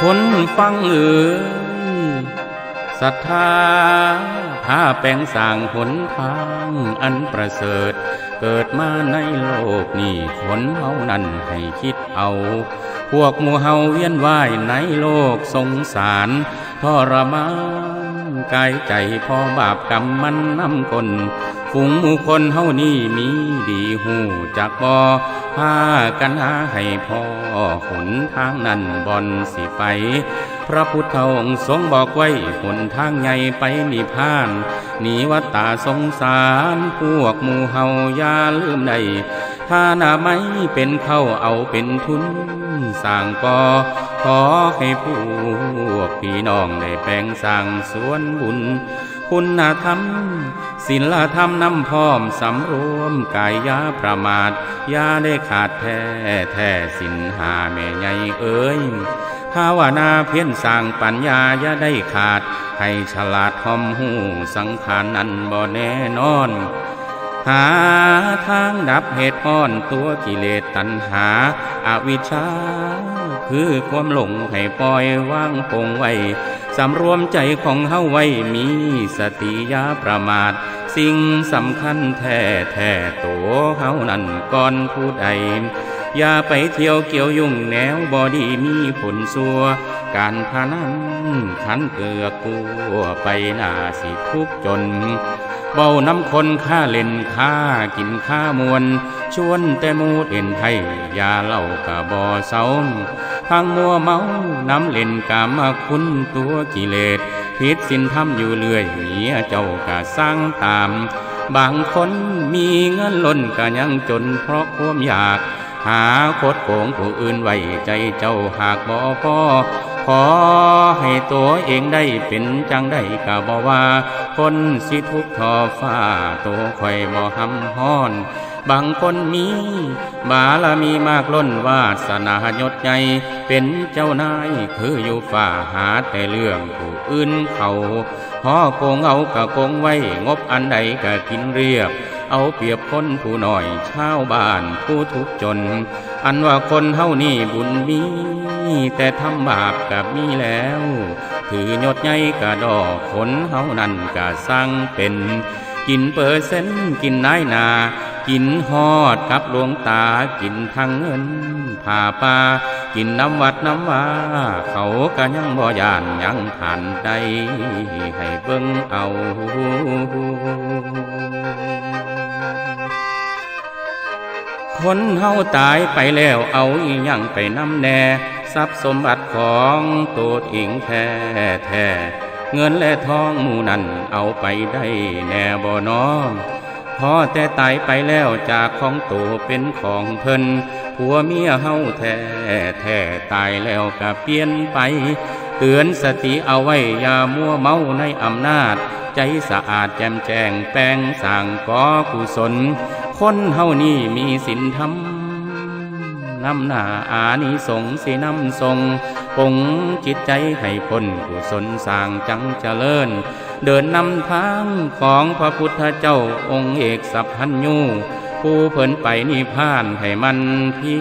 คนฟังเอ่ยศรัทธาพาแปลงสร้างหนทางอันประเสริฐ เกิดมาในโลกนี้คนเฮานั้นให้คิดเอา พวกมูเฮาเวียนว่ายในโลกสงสารทรมานกายใจพอบาปกรรมมันนำคนฝูงหมู่คนเฮานี่มีดีหูจากบ่ พากันหาให้พ่อหนทางนั้นบอนสิไป พระพุทธองค์ทรงบอกไว้หนทางใหญ่ไปนิพพานหนีวัฏตาสงสารพวกหมู่เฮาอย่าลืมใดถ้าหนาไม่เป็นเข้าเอาเป็นทุนสร้างกอขอให้พวกพี่น้องได้แปลงสร้างสวนบุญ คุณธรรมศีลธรรมนำพร้อมสำรวมกายยาประมาทยาได้ขาดแท้แท้สินหาแม่ใหญ่เอ้ยภาวนาเพียรสร้างปัญญาอย่าได้ขาด ให้ฉลาดทอมหูสังขารนั้นบ่แน่นอน หาทางดับเหตุพอนตัวกิเลสตัณหาอาวิชชา คือความหลงให้ปล่อยวางปงไว้ สำรวมใจของเฮาไว้มีสติยาประมาท สิ่งสำคัญแท้แท้ตัวเฮานั้นก่อนผู้ใดอย่าไปเที่ยวเกี่ยวยุ่งแนวบอดีมีผลสัว การพานันขันเกือกลัวไปหน้าสิทุกจน เบาน้ำคนค่าเล่นค่ากินค่ามวนชวนแต่มูเด่นไทย อย่าเล่ากะบ่อเศร้า ทางมัวเมาน้ำเล่นกามาคุณตัวกิเลสผิดสินทำอยู่เรื่อยเมียเจ้ากะสร้างตาม บางคนมีเงินล้นกะยังจนเพราะความอยาก หาโคดโกงผู้อื่นไว้ใจเจ้าหากบ่พอขอให้ตัวเองได้เป็นจังได้กะบ่ว่า คนสิทุกข์ทอฟ้าตัวคอยบ่หำฮ้อน บางคนมี บารมีมากล้นวาสนายศใหญ่เป็นเจ้านายคืออยู่ฝ่าหาแต่เรื่องผู้อื่นเขาพอโกงเอากะโกงไว้งบอันใดกะกินเรียบ เอาเปรียบคนผู้หน้อยชาวบ้านผู้ทุกจน อันว่าคนเฮานี่บุญมี แต่ทำบาปกับมีแล้ว ถือยศใหญ่กะดอกคนเฮานั่นกะสร้างเป็น กินเปอร์เซ็นต์กินนายนา กินฮอดกับหลวงตากินทั้งเงินผ่าป่ากินน้ำวัดน้ำว่าเขาก็ยังบ่ยานยังผ่านใดให้เบิ่งเอาคนเฮาตายไปแล้วเอาอีหยังไปนำแน่ทรัพย์สมบัติของตัวเองแท้แท้เงินและทองมูนั้นเอาไปได้แน่บ่น้อง พอแต่ตายไปแล้วจากของตัวเป็นของเพิ่นผัวเมียเฮาแท้แท้ตายแล้วก็เปลี่ยนไป เตือนสติเอาไว้อย่ามัวเมาในอำนาจ ใจสะอาดแจ่มแจ้งแปลงสร้างก่อกุศล คนเฮานี่มีศีลธรรมนำหน้าอานิสงส์สินำทรงปงจิตใจให้พ้นกุศลสร้างจังเจริญ เดินนำทางของพระพุทธเจ้าองค์เอกสัพพัญญูผู้เพิ่นไปนิพพานให้มันพี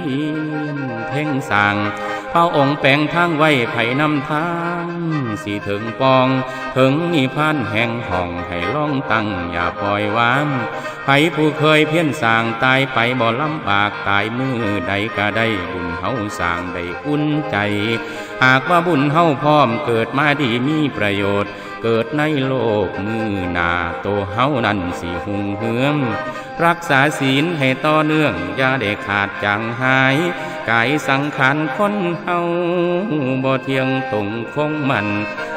นเพ่งสร้างพระองค์แปลงทางไว้ไผ่นำทางสิถึงปอง ถึงนิพพานแห่งห้องให้ล่องตั้งอย่าปล่อยวางไผผู้เคยเพี้ยนสร้างตายไปบ่ลำบากตายมือใดก็ได้บุญเฮาสร้างได้อุ่นใจ หากว่าบุญเฮาพร้อมเกิดมาดีมีประโยชน์ เกิดในโลกมือนาโตวเฮานั้นสิหุงเหือม รักษาศีลให้ต่อเนื่องอย่าได้ขาดจางหายกายสังขารคนเฮาบ่เที่ยงตรงคงมัน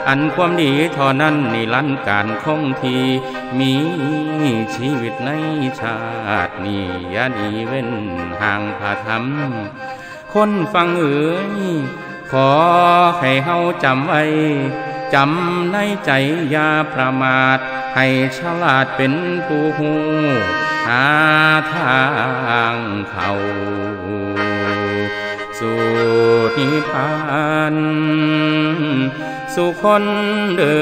อันความดีท่านั้นนิรันดร์การคงทีมีชีวิตในชาตินี้อย่าหนีเว้นห่างพาธรรม คนฟังเอ๋ยขอให้เฮาจำไว้ จำในใจอย่าประมาท ให้ฉลาดเป็นผู้หูหาทางเข้าสู่นิพพานสู่คนเดิ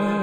น